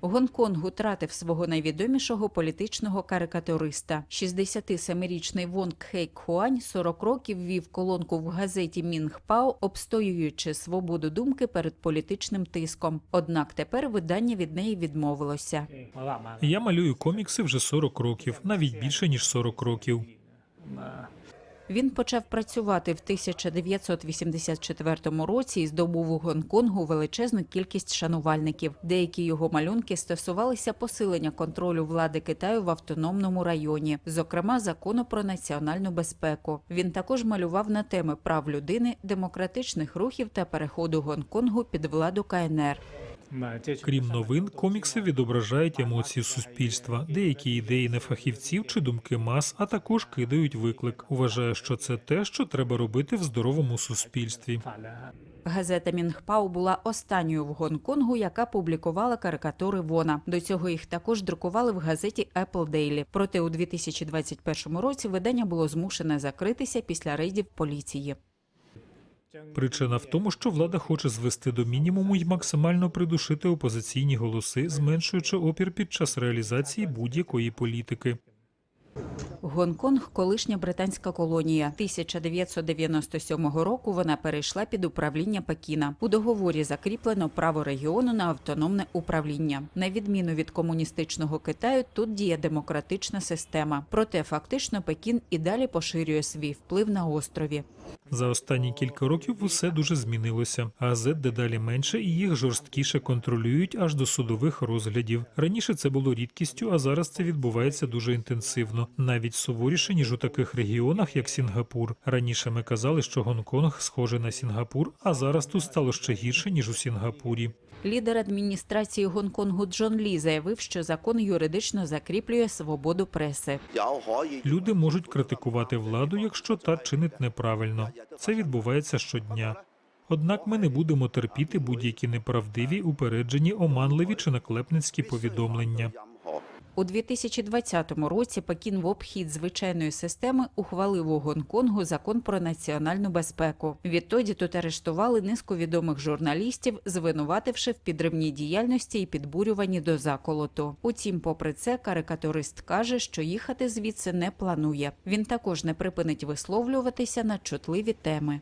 Гонконг утратив свого найвідомішого політичного карикатуриста. 67-річний Вонг Хейк Хуань 40 років вів колонку в газеті Мінгпао, обстоюючи свободу думки перед політичним тиском. Однак тепер видання від неї відмовилося. Я малюю комікси вже 40 років, навіть більше ніж 40 років. Він почав працювати в 1984 році і здобув у Гонконгу величезну кількість шанувальників. Деякі його малюнки стосувалися посилення контролю влади Китаю в автономному районі, зокрема закону про національну безпеку. Він також малював на теми прав людини, демократичних рухів та переходу Гонконгу під владу КНР. Крім новин, комікси відображають емоції суспільства, деякі ідеї нефахівців чи думки мас, а також кидають виклик. Вважаю, що це те, що треба робити в здоровому суспільстві. Газета Мінгпау була останньою в Гонконгу, яка публікувала карикатури Вона. До цього їх також друкували в газеті Apple Daily. Проте у 2021 році видання було змушене закритися після рейдів поліції. Причина в тому, що влада хоче звести до мінімуму і максимально придушити опозиційні голоси, зменшуючи опір під час реалізації будь-якої політики. Гонконг колишня британська колонія. 1997 року вона перейшла під управління Пекіна. У договорі закріплено право регіону на автономне управління. На відміну від комуністичного Китаю, тут діє демократична система. Проте фактично Пекін і далі поширює свій вплив на острові. За останні кілька років усе дуже змінилося. Газет дедалі менше і їх жорсткіше контролюють аж до судових розглядів. Раніше це було рідкістю, а зараз це відбувається дуже інтенсивно, навіть суворіше ніж у таких регіонах, як Сінгапур. Раніше ми казали, що Гонконг схожий на Сінгапур, а зараз тут стало ще гірше ніж у Сінгапурі. Лідер адміністрації Гонконгу Джон Лі заявив, що закон юридично закріплює свободу преси. Люди можуть критикувати владу, якщо та чинить неправильно. Це відбувається щодня. Однак ми не будемо терпіти будь-які неправдиві, упереджені, оманливі чи наклепницькі повідомлення. У 2020 році Пекін в обхід звичайної системи ухвалив у Гонконгу закон про національну безпеку. Відтоді тут арештували низку відомих журналістів, звинувативши в підривній діяльності і підбурюванні до заколоту. Утім, попри це, карикатурист каже, що їхати звідси не планує. Він також не припинить висловлюватися на чутливі теми.